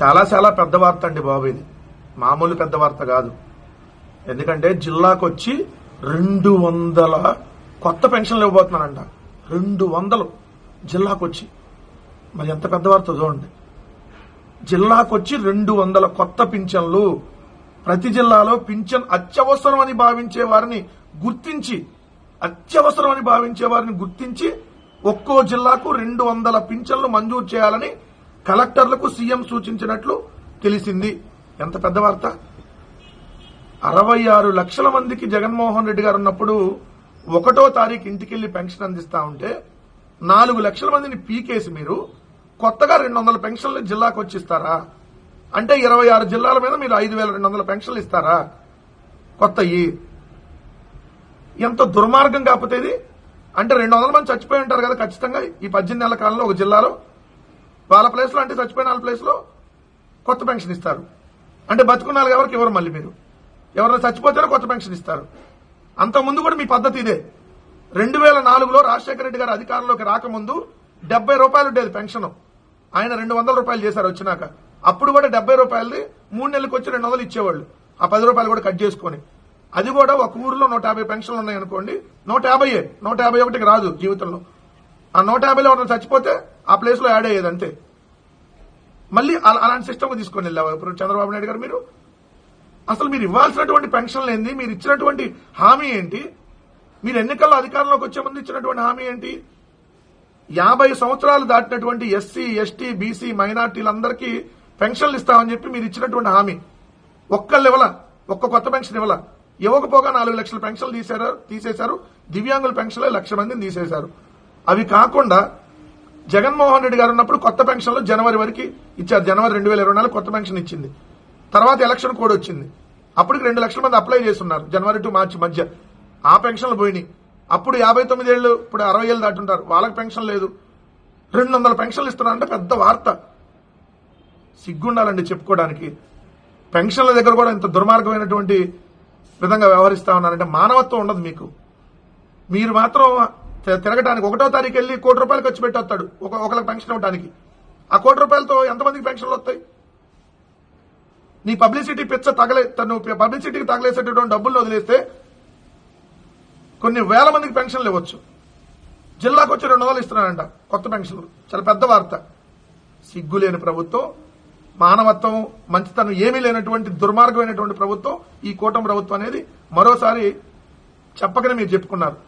చాలా చాలా పెద్ద వార్త అండి బాబు ఇది. మామూలు పెద్ద వార్త కాదు. ఎందుకంటే జిల్లాకు వచ్చి రెండు వందల కొత్త పెన్షన్లు ఇవ్వబోతున్నానంట రెండు వందలు జిల్లాకు వచ్చి మరి ఎంత పెద్ద వార్త చూడండి. జిల్లాకు వచ్చి రెండు వందల కొత్త పింఛన్లు ప్రతి జిల్లాలో పింఛన్ అత్యవసరం అని భావించే వారిని గుర్తించి అత్యవసరం అని భావించే వారిని గుర్తించి ఒక్కో జిల్లాకు రెండు వందల పింఛన్లు మంజూరు చేయాలని కలెక్టర్లకు సీఎం సూచించినట్లు తెలిసింది. ఎంత పెద్ద వార్త? అరవై ఆరు లక్షల మందికి జగన్మోహన్ రెడ్డి గారు ఉన్నప్పుడు ఒకటో తారీఖు ఇంటికెళ్ళి పెన్షన్ అందిస్తా ఉంటే నాలుగు లక్షల మందిని పీకేసి మీరు కొత్తగా రెండు వందల పెన్షన్లు జిల్లాకు వచ్చిస్తారా? అంటే ఇరవై ఆరు జిల్లాల మీద మీరు ఐదు వేల రెండు వందల పెన్షన్లు ఇస్తారా? కొత్త ఎంత దుర్మార్గం కాకపోతే ఇది? అంటే రెండు వందల మంది చచ్చిపోయి ఉంటారు కదా ఖచ్చితంగా ఈ పద్దెనిమిది నెలల కాలంలో ఒక జిల్లాలో వాళ్ళ ప్లేస్లో అంటే చచ్చిపోయిన వాళ్ళ ప్లేస్లో కొత్త పెన్షన్ ఇస్తారు. అంటే బతుకున్న వాళ్ళకి ఎవరికి ఇవ్వరు మళ్ళీ మీరు. ఎవరైనా చచ్చిపోతేనే కొత్త పెన్షన్ ఇస్తారు. అంత ముందు కూడా మీ పద్ధతి ఇదే. రెండు వేల నాలుగులో రాజశేఖర రెడ్డి గారు అధికారంలోకి రాకముందు డెబ్బై రూపాయలు ఉండేది పెన్షన్. ఆయన రెండు వందల రూపాయలు చేశారు వచ్చినాక. అప్పుడు కూడా డెబ్బై రూపాయలది మూడు నెలలకు వచ్చి రెండు వందలు ఇచ్చేవాళ్ళు. ఆ పది రూపాయలు కూడా కట్ చేసుకొని. అది కూడా ఒక ఊరిలో నూట యాభై పెన్షన్లు ఉన్నాయి అనుకోండి నూట యాభై నూట యాభై ఒకటికి రాదు జీవితంలో. ఆ నూట యాభైలో ఎవరైనా చచ్చిపోతే ఆ ప్లేస్లో యాడ్ అయ్యేది అంతే. మళ్ళీ అలా- అలాంటి సిస్టమ్ తీసుకొని వెళ్ళావు? ఇప్పుడు చంద్రబాబు నాయుడు గారు మీరు? అసలు మీరు ఇవ్వాల్సినటువంటి పెన్షన్లు ఏంది మీరు ఇచ్చినటువంటి హామీ ఏంటి? మీరు ఎన్నికల్లో అధికారంలోకి వచ్చే ముందు ఇచ్చినటువంటి హామీ ఏంటి? యాభై సంవత్సరాలు దాటినటువంటి ఎస్సీ ఎస్టీ బీసీ మైనార్టీలందరికీ పెన్షన్లు ఇస్తామని చెప్పి మీరు ఇచ్చినటువంటి హామీ. ఒక్కళ్ళు ఇవ్వాల ఒక్క కొత్త పెన్షన్ ఇవ్వల. ఇవ్వకపోగా నాలుగు లక్షల పెన్షన్లు తీసేశారు తీసేశారు. దివ్యాంగుల పెన్షన్లు లక్ష మందిని తీసేశారు. అవి కాకుండా జగన్మోహన్ రెడ్డి గారు ఉన్నప్పుడు కొత్త పెన్షన్లు జనవరి వరకు ఇచ్చారు. జనవరి రెండు వేల ఇరవై నాలుగు కొత్త పెన్షన్ ఇచ్చింది. తర్వాత ఎలక్షన్ కోడ్ వచ్చింది. అప్పటికి రెండు లక్షల మంది అప్లై చేస్తున్నారు. జనవరి టు మార్చి మధ్య. ఆ పెన్షన్లు పోయినాయి. అప్పుడు యాభై తొమ్మిది ఏళ్ళు ఇప్పుడు అరవై ఏళ్ళు దాటుంటారు. వాళ్ళకి పెన్షన్ లేదు. రెండు వందల పెన్షన్లు ఇస్తున్నారంటే పెద్ద వార్త. సిగ్గుండాలండి చెప్పుకోవడానికి. పెన్షన్ల దగ్గర కూడా ఇంత దుర్మార్గమైనటువంటి విధంగా వ్యవహరిస్తా ఉన్నారంటే మానవత్వం ఉండదు మీకు. మీరు మాత్రం తిరగటానికి. ఒకటో తారీఖు వెళ్ళి కోటి రూపాయలు ఖర్చు పెట్టొస్తాడు ఒక ఒకరికి పెన్షన్ ఇవ్వడానికి ఆ కోటి రూపాయలతో ఎంతమందికి పెన్షన్లు వస్తాయి? నీ పబ్లిసిటీ పిచ్చ తగలే తను పబ్లిసిటీకి తగలేసేటటువంటి డబ్బులు వదిలేస్తే కొన్ని వేల మందికి పెన్షన్లు ఇవ్వచ్చు. జిల్లాకు వచ్చి రెండు వందలు ఇస్తున్నారంట కొత్త పెన్షన్లు. చాలా పెద్ద వార్త. సిగ్గు లేని ప్రభుత్వం మానవత్వం మంచితనం ఏమీ లేనటువంటి దుర్మార్గమైనటువంటి ప్రభుత్వం ఈ కూటమి ప్రభుత్వం అనేది మరోసారి చెప్పకనే మీరు చెప్పుకున్నారు.